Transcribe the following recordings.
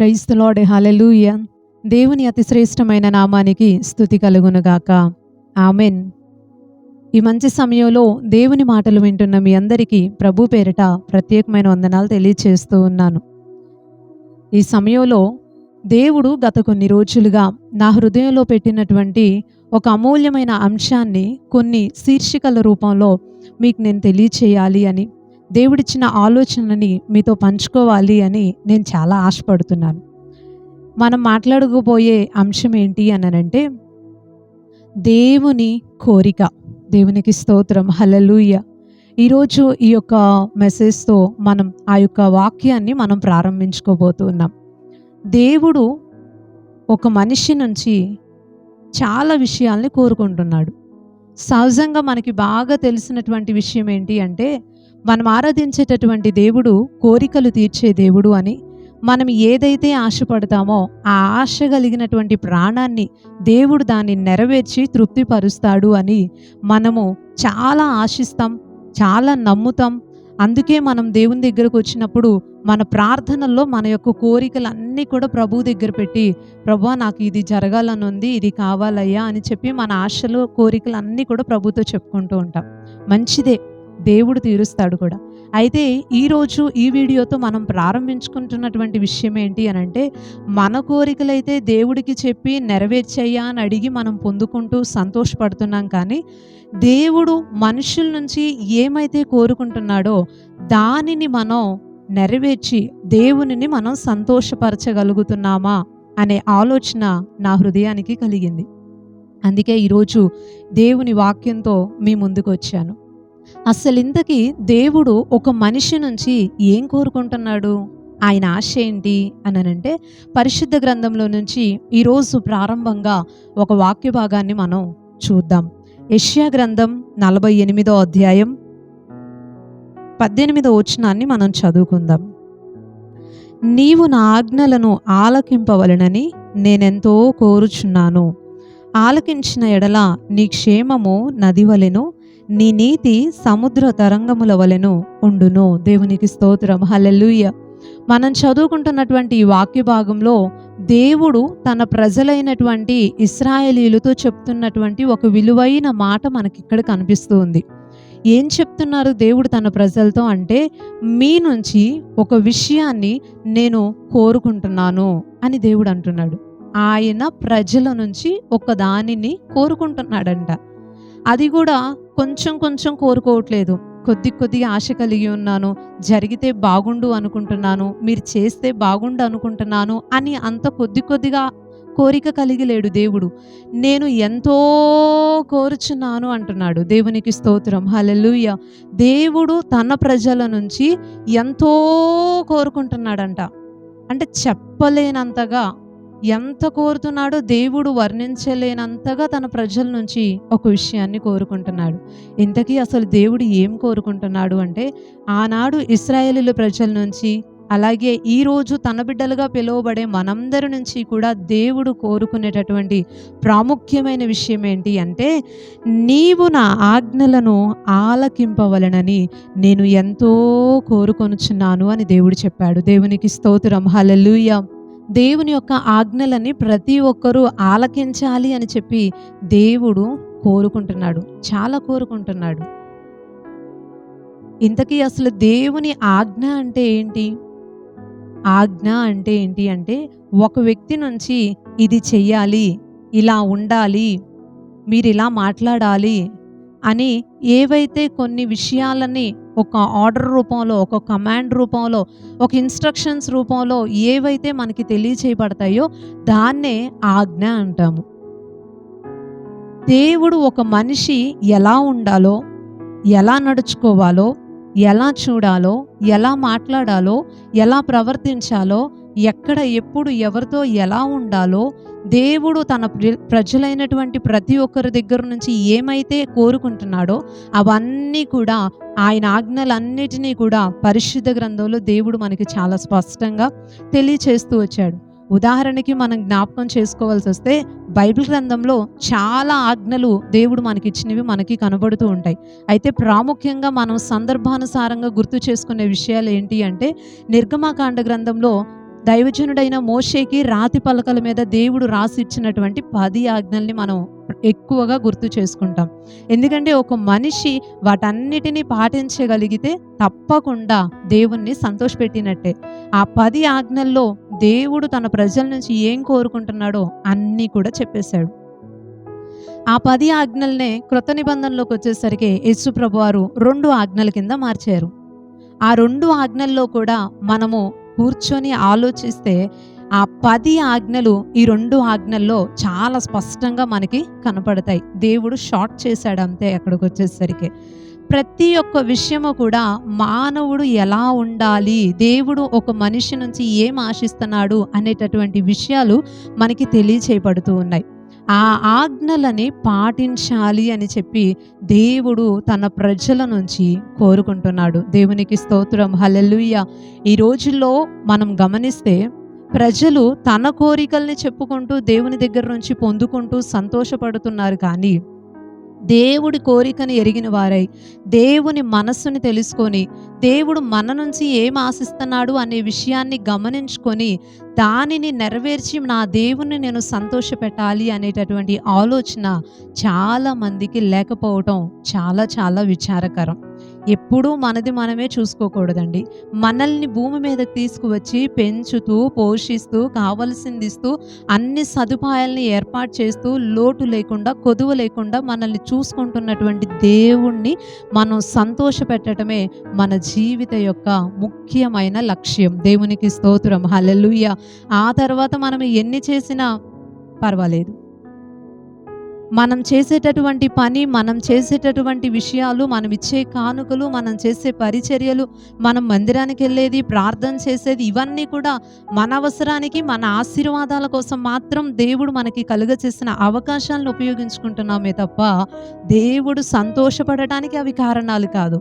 క్రైస్తలోడే hallelujah దేవుని అతి శ్రేష్టమైన నామానికి స్థుతి కలుగునుగాక ఆమెన్ ఈ మంచి సమయంలో దేవుని మాటలు వింటున్న మీ అందరికీ ప్రభు పేరిట ప్రత్యేకమైన వందనాలు తెలియచేస్తూ ఉన్నాను. ఈ సమయంలో దేవుడు గత కొన్ని రోజులుగా నా హృదయంలో పెట్టినటువంటి ఒక అమూల్యమైన అంశాన్ని కొన్ని శీర్షికల రూపంలో మీకు నేను తెలియచేయాలి అని దేవుడిచ్చిన ఆలోచనని మీతో పంచుకోవాలి అని నేను చాలా ఆశపడుతున్నాను. మనం మాట్లాడుకోబోయే అంశం ఏంటి అనంటే దేవుని కోరిక దేవునికి స్తోత్రం హలలుయ ఈరోజు ఈ యొక్క మెసేజ్తో మనం ఆ యొక్క వాక్యాన్ని మనం ప్రారంభించుకోబోతున్నాం. దేవుడు ఒక మనిషి నుంచి చాలా విషయాల్ని కోరుకుంటున్నాడు. సహజంగా మనకి బాగా తెలిసినటువంటి విషయం ఏంటి అంటే మనం ఆరాధించేటటువంటి దేవుడు కోరికలు తీర్చే దేవుడు అని మనం ఏదైతే ఆశపడతామో ఆ ఆశ కలిగినటువంటి ప్రాణాన్ని దేవుడు దాన్ని నెరవేర్చి తృప్తిపరుస్తాడు అని మనము చాలా ఆశిస్తాం చాలా నమ్ముతాం. అందుకే మనం దేవుని దగ్గరకు వచ్చినప్పుడు మన ప్రార్థనల్లో మన యొక్క కోరికలన్నీ కూడా ప్రభు దగ్గర పెట్టి ప్రభా నాకు ఇది జరగాలని ఉంది ఇది కావాలయ్యా అని చెప్పి మన ఆశలు కోరికలు అన్నీ కూడా ప్రభుతో చెప్పుకుంటూ ఉంటాం. మంచిదే. దేవుడు తీరుస్తాడు కూడా. అయితే ఈరోజు ఈ వీడియోతో మనం ప్రారంభించుకుంటున్నటువంటి విషయం ఏంటి అని అంటే మన కోరికలైతే దేవుడికి చెప్పి నెరవేర్చయ్యా అని అడిగి మనం పొందుకుంటూ సంతోషపడుతున్నాం కానీ దేవుడు మనుషుల నుంచి ఏమైతే కోరుకుంటున్నాడో దానిని మనం నెరవేర్చి దేవునిని మనం సంతోషపరచగలుగుతున్నామా అనే ఆలోచన నా హృదయానికి కలిగింది. అందుకే ఈరోజు దేవుని వాక్యంతో మీ ముందుకు వచ్చాను. అసలు ఇంతకీ దేవుడు ఒక మనిషి నుంచి ఏం కోరుకుంటున్నాడు? ఆయన ఆశ ఏంటి? అనంటే పరిశుద్ధ గ్రంథంలో నుంచి ఈరోజు ప్రారంభంగా ఒక వాక్య భాగాన్ని మనం చూద్దాం. యష్యా గ్రంథం నలభై ఎనిమిదో అధ్యాయం పద్దెనిమిదో వచనాన్ని మనం చదువుకుందాం. నీవు నా ఆజ్ఞలను ఆలకింపవలనని నేనెంతో కోరుచున్నాను. ఆలకించిన ఎడల నీ క్షేమము నదివలెను నీ నీతి సముద్ర తరంగముల వలెను ఉండును. దేవునికి స్తోత్రం. హల్లెలూయ. మనం చదువుకుంటున్నటువంటి ఈ వాక్య భాగంలో దేవుడు తన ప్రజలైనటువంటి ఇస్రాయేలీలతో చెప్తున్నటువంటి ఒక విలువైన మాట మనకి ఇక్కడ కనిపిస్తూ ఉంది ఏం చెప్తున్నారు దేవుడు తన ప్రజలతో అంటే మీ నుంచి ఒక విషయాన్ని నేను కోరుకుంటున్నాను అని దేవుడు అంటున్నాడు. ఆయన ప్రజల నుంచి ఒక దానిని కోరుకుంటున్నాడంట. అది కూడా కొంచెం కొంచెం కోరుకోవట్లేదు. కొద్ది కొద్దిగా ఆశ కలిగి ఉన్నాను. జరిగితే బాగుండు అనుకుంటున్నాను. మీరు చేస్తే బాగుండు అనుకుంటున్నాను అని అంత కొద్ది కొద్దిగా కోరిక కలిగి లేడు దేవుడు. నేను ఎంతో కోరుచున్నాను అంటున్నాడు దేవునికి స్తోత్రం. హలెలుయ దేవుడు తన ప్రజల నుంచి ఎంతో కోరుకుంటున్నాడంట. అంటే చెప్పలేనంతగా ఎంత కోరుతున్నాడో దేవుడు వర్ణించలేనంతగా తన ప్రజల నుంచి ఒక విషయాన్ని కోరుకుంటున్నాడు. ఇంతకీ అసలు దేవుడు ఏం కోరుకుంటున్నాడు అంటే ఆనాడు ఇస్రాయేలీల ప్రజల నుంచి అలాగే ఈరోజు తన బిడ్డలుగా పిలువబడే మనందరి నుంచి కూడా దేవుడు కోరుకునేటటువంటి ప్రాముఖ్యమైన విషయం ఏంటి అంటే నీవు నా ఆజ్ఞలను ఆలకింపవలనని నేను ఎంతో కోరుకొనుచున్నాను అని దేవుడు చెప్పాడు. దేవునికి స్తోత్రం. హలలుయ దేవుని యొక్క ఆజ్ఞలని ప్రతి ఒక్కరూ ఆలకించాలి అని చెప్పి దేవుడు కోరుకుంటున్నాడు. చాలా కోరుకుంటున్నాడు. ఇంతకీ అసలు దేవుని ఆజ్ఞ అంటే ఏంటి? ఆజ్ఞ అంటే ఏంటి అంటే ఒక వ్యక్తి నుంచి ఇది చెయ్యాలి ఇలా ఉండాలి మీరు ఇలా మాట్లాడాలి అని ఏవైతే కొన్ని విషయాలని ఒక ఆర్డర్ రూపంలో ఒక కమాండ్ రూపంలో ఒక ఇన్స్ట్రక్షన్స్ రూపంలో ఏవైతే మనకి తెలియచేయబడతాయో దాన్నే ఆజ్ఞ అంటాము. దేవుడు ఒక మనిషి ఎలా ఉండాలో ఎలా నడుచుకోవాలో ఎలా చూడాలో ఎలా మాట్లాడాలో ఎలా ప్రవర్తించాలో ఎక్కడ ఎప్పుడు ఎవరితో ఎలా ఉండాలో దేవుడు తన ప్రజలైనటువంటి ప్రతి ఒక్కరి దగ్గర నుంచి ఏమైతే కోరుకుంటున్నాడో అవన్నీ కూడా ఆయన ఆజ్ఞలన్నిటినీ కూడా పరిశుద్ధ గ్రంథంలో దేవుడు మనకి చాలా స్పష్టంగా తెలియచేస్తూ వచ్చాడు. ఉదాహరణకి మనం జ్ఞాపకం చేసుకోవాల్సి వస్తే బైబిల్ గ్రంథంలో చాలా ఆజ్ఞలు దేవుడు మనకి ఇచ్చినవి మనకి కనబడుతూ ఉంటాయి. అయితే ప్రాముఖ్యంగా మనం సందర్భానుసారంగా గుర్తు చేసుకునే విషయాలు ఏంటి అంటే నిర్గమాకాండ గ్రంథంలో దైవజనుడైన మోషేకి రాతి పలకల మీద దేవుడు రాసి ఇచ్చినటువంటి పది ఆజ్ఞల్ని మనం ఎక్కువగా గుర్తు చేసుకుంటాం. ఎందుకంటే ఒక మనిషి వాటన్నిటిని పాటించగలిగితే తప్పకుండా దేవుణ్ణి సంతోషపెట్టినట్టే. ఆ పది ఆజ్ఞల్లో దేవుడు తన ప్రజల నుంచి ఏం కోరుకుంటున్నాడో అన్నీ కూడా చెప్పేశాడు. ఆ పది ఆజ్ఞల్నే కృత నిబంధనలోకి వచ్చేసరికి యేసుప్రభు వారు రెండు ఆజ్ఞల కింద మార్చారు. ఆ రెండు ఆజ్ఞల్లో కూడా మనము కూర్చొని ఆలోచిస్తే ఆ పది ఆజ్ఞలు ఈ రెండు ఆజ్ఞల్లో చాలా స్పష్టంగా మనకి కనపడతాయి. దేవుడు షార్ట్ చేశాడు అంతే అక్కడికి వచ్చేసరికి. ప్రతి ఒక్క విషయము కూడా మానవుడు ఎలా ఉండాలి దేవుడు ఒక మనిషి నుంచి ఏం ఆశిస్తున్నాడు అనేటటువంటి విషయాలు మనకి తెలియచేయబడుతూ ఉన్నాయి. ఆ ఆజ్ఞలని పాటించాలి అని చెప్పి దేవుడు తన ప్రజల నుంచి కోరుకుంటున్నాడు. దేవునికి స్తోత్రం. హలెలుయ్య ఈ రోజుల్లో మనం గమనిస్తే ప్రజలు తన కోరికల్ని చెప్పుకుంటూ దేవుని దగ్గర నుంచి పొందుకుంటూ సంతోషపడుతున్నారు కానీ దేవుడి కోరికను ఎరిగిన వారై దేవుని మనస్సుని తెలుసుకొని దేవుడు మన నుంచి ఏం ఆశిస్తున్నాడు అనే విషయాన్ని గమనించుకొని దానిని నెరవేర్చి నా దేవుని నేను సంతోషపెట్టాలి అనేటటువంటి ఆలోచన చాలా మందికి లేకపోవటం చాలా చాలా విచారకరం. ఎప్పుడూ మనది మనమే చూసుకోకూడదండి. మనల్ని భూమి మీద తీసుకువచ్చి పెంచుతూ పోషిస్తూ కావలసింది ఇస్తూ అన్ని సదుపాయాలని ఏర్పాటు చేస్తూ లోటు లేకుండా కొదువ లేకుండా మనల్ని చూసుకుంటున్నటువంటి దేవుణ్ణి మనం సంతోషపెట్టడమే మన జీవిత యొక్క ముఖ్యమైన లక్ష్యం. దేవునికి స్తోత్రం. హల్లెలూయ. ఆ తర్వాత మనం ఎన్ని చేసినా పర్వాలేదు. మనం చేసేటటువంటి పని మనం చేసేటటువంటి విషయాలు మనం ఇచ్చే కానుకలు మనం చేసే పరిచర్యలు మనం మందిరానికి వెళ్ళేది ప్రార్థన చేసేది ఇవన్నీ కూడా మన అవసరానికి మన ఆశీర్వాదాల కోసం మాత్రం దేవుడు మనకి కలుగచేసిన అవకాశాలను ఉపయోగించుకుంటున్నామే తప్ప దేవుడు సంతోషపడటానికి అవి కారణాలు కాదు.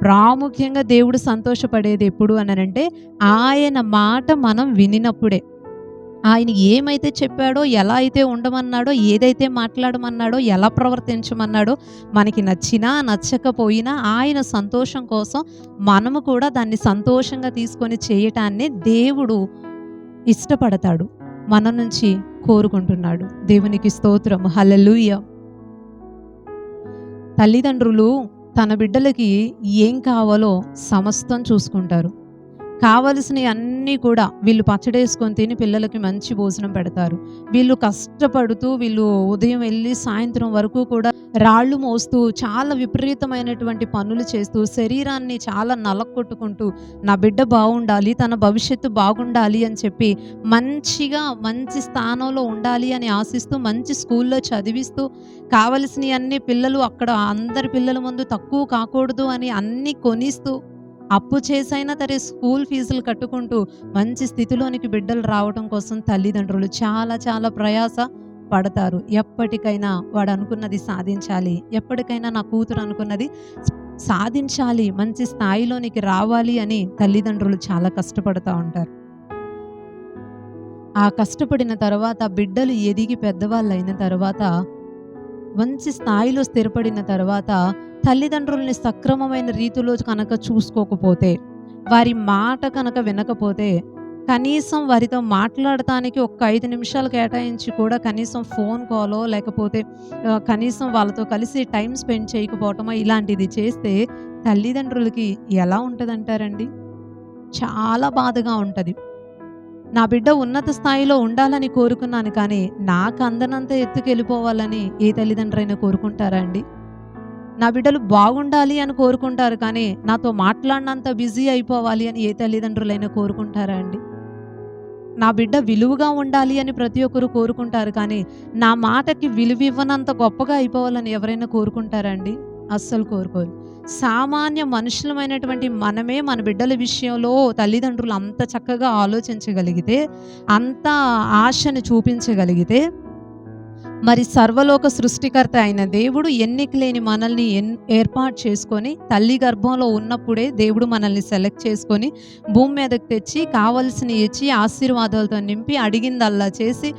ప్రాముఖ్యంగా దేవుడు సంతోషపడేది ఎప్పుడు అనంటే ఆయన మాట మనం వినినప్పుడే. ఆయన ఏమైతే చెప్పాడో ఎలా అయితే ఉండమన్నాడో ఏదైతే మాట్లాడమన్నాడో ఎలా ప్రవర్తించమన్నాడో మనకి నచ్చినా నచ్చకపోయినా ఆయన సంతోషం కోసం మనము కూడా దాన్ని సంతోషంగా తీసుకొని చేయటాన్ని దేవుడు ఇష్టపడతాడు మన నుంచి కోరుకుంటున్నాడు. దేవునికి స్తోత్రం. హలలుయ తల్లిదండ్రులు తన బిడ్డలకి ఏం కావాలో సమస్తం చూసుకుంటారు. కావలసినవి అన్నీ కూడా వీళ్ళు పచ్చడేసుకొని తిని పిల్లలకి మంచి భోజనం పెడతారు. వీళ్ళు కష్టపడుతూ వీళ్ళు ఉదయం వెళ్ళి సాయంత్రం వరకు కూడా రాళ్ళు మోస్తూ చాలా విపరీతమైనటువంటి పనులు చేస్తూ శరీరాన్ని చాలా నలక్కొట్టుకుంటూ నా బిడ్డ బాగుండాలి తన భవిష్యత్తు బాగుండాలి అని చెప్పి మంచిగా మంచి స్థానంలో ఉండాలి అని ఆశిస్తూ మంచి స్కూల్లో చదివిస్తూ కావలసినవి అన్ని పిల్లలు అక్కడ అందరి పిల్లల ముందు తక్కువ కాకూడదు అని అన్నీ కొనిస్తూ అప్పు చేసైనా సరే స్కూల్ ఫీజులు కట్టుకుంటూ మంచి స్థితిలోనికి బిడ్డలు రావడం కోసం తల్లిదండ్రులు చాలా చాలా ప్రయాస పడతారు. ఎప్పటికైనా వాడు అనుకున్నది సాధించాలి. ఎప్పటికైనా నా కూతురు అనుకున్నది సాధించాలి. మంచి స్థాయిలోనికి రావాలి అని తల్లిదండ్రులు చాలా కష్టపడుతూ ఉంటారు. ఆ కష్టపడిన తర్వాత బిడ్డలు ఎదిగి పెద్దవాళ్ళు అయిన తర్వాత మంచి స్థాయిలో స్థిరపడిన తర్వాత తల్లిదండ్రుల్ని సక్రమమైన రీతిలో కనుక చూసుకోకపోతే వారి మాట కనుక వినకపోతే కనీసం వారితో మాట్లాడటానికి ఒక ఐదు నిమిషాలు కేటాయించి కూడా కనీసం ఫోన్ కాలో లేకపోతే కనీసం వాళ్ళతో కలిసి టైం స్పెండ్ చేయకపోవటమో ఇలాంటిది చేస్తే తల్లిదండ్రులకి ఎలా ఉంటుందంటారండి? చాలా బాధగా ఉంటుంది. నా బిడ్డ ఉన్నత స్థాయిలో ఉండాలని కోరుకున్నాను కానీ నాకు అందనంత ఎత్తుకెళ్ళిపోవాలని ఏ తల్లిదండ్రులైనా కోరుకుంటారా అండి? నా బిడ్డలు బాగుండాలి అని కోరుకుంటారు కానీ నాతో మాట్లాడినంత బిజీ అయిపోవాలి అని ఏ తల్లిదండ్రులైనా కోరుకుంటారా అండి? నా బిడ్డ విలువగా ఉండాలి అని ప్రతి ఒక్కరు కోరుకుంటారు కానీ నా మాటకి విలువ ఇవ్వనంత గొప్పగా అయిపోవాలని ఎవరైనా కోరుకుంటారా అండి? అస్సలు కోరుకోరు. సామాన్య మనుషులమైనటువంటి మనమే మన బిడ్డల విషయంలో తల్లిదండ్రులు అంత చక్కగా ఆలోచించగలిగితే అంత ఆశను చూపించగలిగితే మరి సర్వలోక సృష్టికర్త అయిన దేవుడు ఎన్నికలేని మనల్ని ఎన్ ఏర్పాటు చేసుకొని తల్లి గర్భంలో ఉన్నప్పుడే దేవుడు మనల్ని సెలెక్ట్ చేసుకొని భూమి మీదకి తెచ్చి కావలసినవి ఇచ్చి ఆశీర్వాదాలతో నింపి అడిగిందల్లా చేసి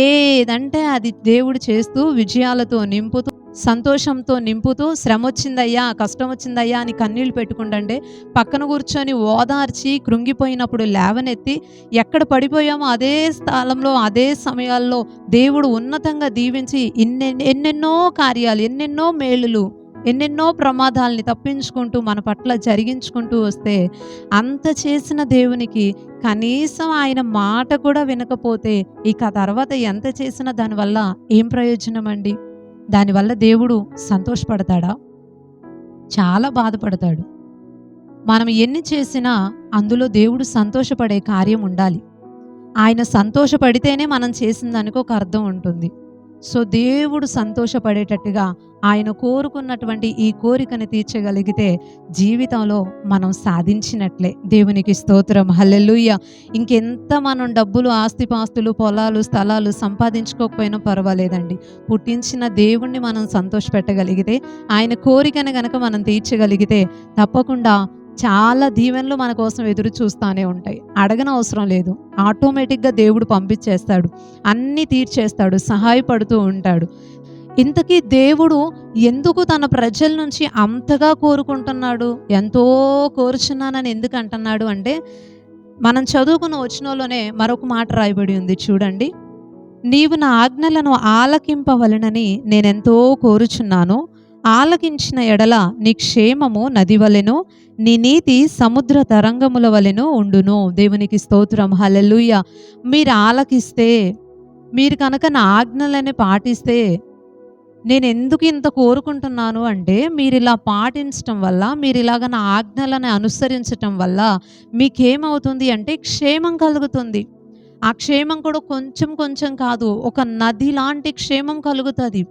ఏదంటే అది దేవుడు చేస్తూ విజయాలతో నింపుతూ సంతోషంతో నింపుతూ శ్రమ వచ్చిందయ్యా కష్టం వచ్చిందయ్యా అని కన్నీళ్ళు పెట్టుకుంటుంటే పక్కన కూర్చొని ఓదార్చి కృంగిపోయినప్పుడు లేవనెత్తి ఎక్కడ పడిపోయామో అదే స్థలంలో అదే సమయాల్లో దేవుడు ఉన్నతంగా దీవించి ఇన్నె ఎన్నెన్నో కార్యాలు ఎన్నెన్నో మేలులు ఎన్నెన్నో ప్రమాదాలని తప్పించుకుంటూ మన పట్ల జరిగించుకుంటూ వస్తే అంత చేసిన దేవునికి కనీసం ఆయన మాట కూడా వినకపోతే ఇక తర్వాత ఎంత చేసినా దానివల్ల ఏం ప్రయోజనం అండి దానివల్ల దేవుడు సంతోషపడతాడా? చాలా బాధపడతాడు. మనం ఎన్ని చేసినా అందులో దేవుడు సంతోషపడే కార్యం ఉండాలి. ఆయన సంతోషపడితేనే మనం చేసిందానికి ఒక అర్థం ఉంటుంది. సో దేవుడు సంతోషపడేటట్టుగా ఆయన కోరుకున్నటువంటి ఈ కోరికను తీర్చగలిగితే జీవితంలో మనం సాధించినట్లే. దేవునికి స్తోత్రం. హల్లెలుయ్య ఇంకెంత మనం డబ్బులు ఆస్తిపాస్తులు పొలాలు స్థలాలు సంపాదించుకోకపోయినా పర్వాలేదండి. పుట్టించిన దేవుణ్ణి మనం సంతోషపెట్టగలిగితే ఆయన కోరికను గనక మనం తీర్చగలిగితే తప్పకుండా చాలా దీవెనలు మన కోసం ఎదురు చూస్తూనే ఉంటాయి. అడగన అవసరం లేదు. ఆటోమేటిక్గా దేవుడు పంపించేస్తాడు. అన్నీ తీర్చేస్తాడు. సహాయపడుతూ ఉంటాడు. ఇంతకీ దేవుడు ఎందుకు తన ప్రజల నుంచి అంతగా కోరుకుంటున్నాడు? ఎంతో కోరుచున్నానని ఎందుకు అంటున్నాడు అంటే మనం చదువుకున్న వచనంలోనే మరొక మాట రాయబడి ఉంది చూడండి. నీవు నా ఆజ్ఞలను ఆలకింపవలనని నేనెంతో కోరుచున్నాను. ఆలకించిన ఎడల నీ క్షేమము నది వలెను నీ నీతి సముద్ర తరంగముల వలెను ఉండును. దేవునికి స్తోత్రం. హలెలుయ్య మీరు ఆలకిస్తే మీరు కనుక నా ఆజ్ఞలని పాటిస్తే నేను ఎందుకు ఇంత కోరుకుంటున్నాను అంటే మీరు ఇలా పాటించటం వల్ల మీరు ఇలాగ నా ఆజ్ఞలను అనుసరించటం వల్ల మీకేమవుతుంది అంటే క్షేమం కలుగుతుంది. ఆ క్షేమం కూడా కొంచెం కొంచెం కాదు ఒక నది లాంటి క్షేమం కలుగుతుంది.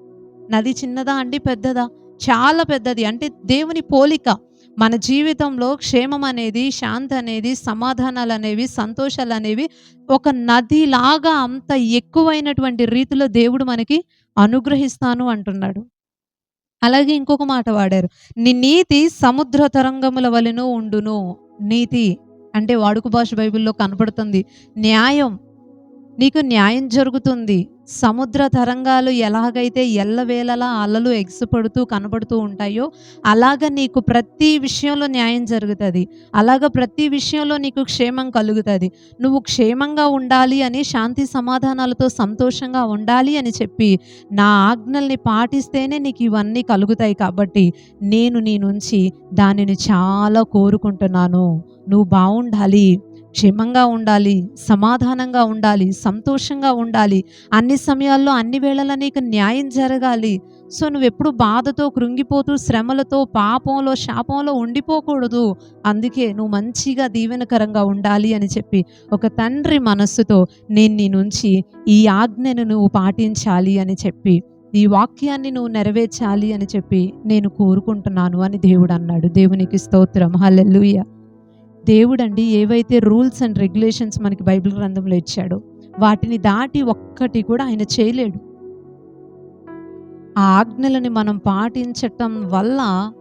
నది చిన్నదా అండి పెద్దదా? చాలా పెద్దది. అంటే దేవుని పోలిక మన జీవితంలో క్షేమం అనేది శాంతి అనేది సమాధానాలు అనేవి సంతోషాలు అనేవి ఒక నదిలాగా అంత ఎక్కువైనటువంటి రీతిలో దేవుడు మనకి అనుగ్రహిస్తాను అంటున్నాడు. అలాగే ఇంకొక మాట వాడారు. నీ నీతి సముద్ర తరంగముల వలెను ఉండును. నీతి అంటే వాడుక భాష బైబిల్లో కనపడుతుంది. న్యాయం నీకు న్యాయం జరుగుతుంది. సముద్ర తరంగాలు ఎలాగైతే ఎల్లవేళలా అలలు ఎగసిపడుతూ కనబడుతూ ఉంటాయో అలాగ నీకు ప్రతి విషయంలో న్యాయం జరుగుతుంది. అలాగ ప్రతి విషయంలో నీకు క్షేమం కలుగుతుంది. నువ్వు క్షేమంగా ఉండాలి అని శాంతి సమాధానాలతో సంతోషంగా ఉండాలి అని చెప్పి నా ఆజ్ఞల్ని పాటిస్తేనే నీకు ఇవన్నీ కలుగుతాయి కాబట్టి నేను నీ నుంచి దానిని చాలా కోరుకుంటున్నాను. నువ్వు బాగుండాలి క్షేమంగా ఉండాలి సమాధానంగా ఉండాలి సంతోషంగా ఉండాలి. అన్ని సమయాల్లో అన్ని వేళలా నీకు న్యాయం జరగాలి. సో నువ్వెప్పుడు బాధతో కృంగిపోతూ శ్రమలతో పాపంలో శాపంలో ఉండిపోకూడదు. అందుకే నువ్వు మంచిగా దీవెనకరంగా ఉండాలి అని చెప్పి ఒక తండ్రి మనస్సుతో నేను నీ నుంచి ఈ ఆజ్ఞను నువ్వు పాటించాలి అని చెప్పి ఈ వాక్యాన్ని నువ్వు నెరవేర్చాలి అని చెప్పి నేను కోరుకుంటున్నాను అని దేవుడు అన్నాడు. దేవునికి స్తోత్రం. హల్లెలూయా. దేవుడండి ఏవైతే రూల్స్ అండ్ రెగ్యులేషన్స్ మనకి బైబిల్ గ్రంథంలో ఇచ్చాడో వాటిని దాటి ఒక్కటి కూడా ఆయన చేయలేడు. ఆ ఆజ్ఞలని మనం పాటించటం వల్ల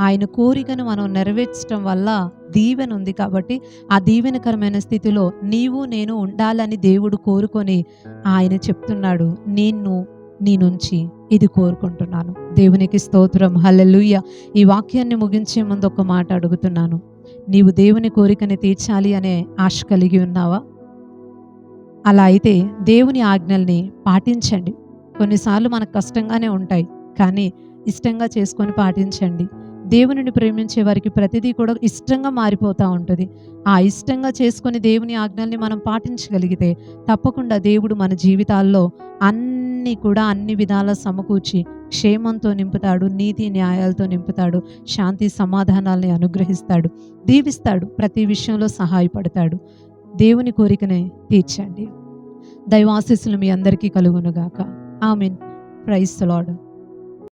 ఆయన కోరికను మనం నెరవేర్చడం వల్ల దీవెన ఉంది కాబట్టి ఆ దీవెనకరమైన స్థితిలో నీవు నేను ఉండాలని దేవుడు కోరుకొని ఆయన చెప్తున్నాడు నేను నీ నుంచి ఇది కోరుకుంటున్నాను. దేవునికి స్తోత్రం. హల్లెలూయ. ఈ వాక్యాన్ని ముగించే ముందు ఒక మాట అడుగుతున్నాను. నీవు దేవుని కోరికని తీర్చాలి అనే ఆశ కలిగి ఉన్నావా? అలా అయితే దేవుని ఆజ్ఞల్ని పాటించండి. కొన్నిసార్లు మనకు కష్టంగానే ఉంటాయి కానీ ఇష్టంగా చేసుకొని పాటించండి. దేవునిని ప్రేమించే వారికి ప్రతిదీ కూడా ఇష్టంగా మారిపోతూ ఉంటుంది. ఆ ఇష్టంగా చేసుకొని దేవుని ఆజ్ఞల్ని మనం పాటించగలిగితే తప్పకుండా దేవుడు మన జీవితాల్లో అన్నీ కూడా అన్ని విధాల సమకూర్చి క్షేమంతో నింపుతాడు నీతి న్యాయాలతో నింపుతాడు శాంతి సమాధానాల్ని అనుగ్రహిస్తాడు దీవిస్తాడు ప్రతి విషయంలో సహాయపడతాడు. దేవుని కోరికనే తీర్చండి. దైవాశీస్సులు మీ అందరికీ కలుగునుగాక. ఆమెన్. Price lord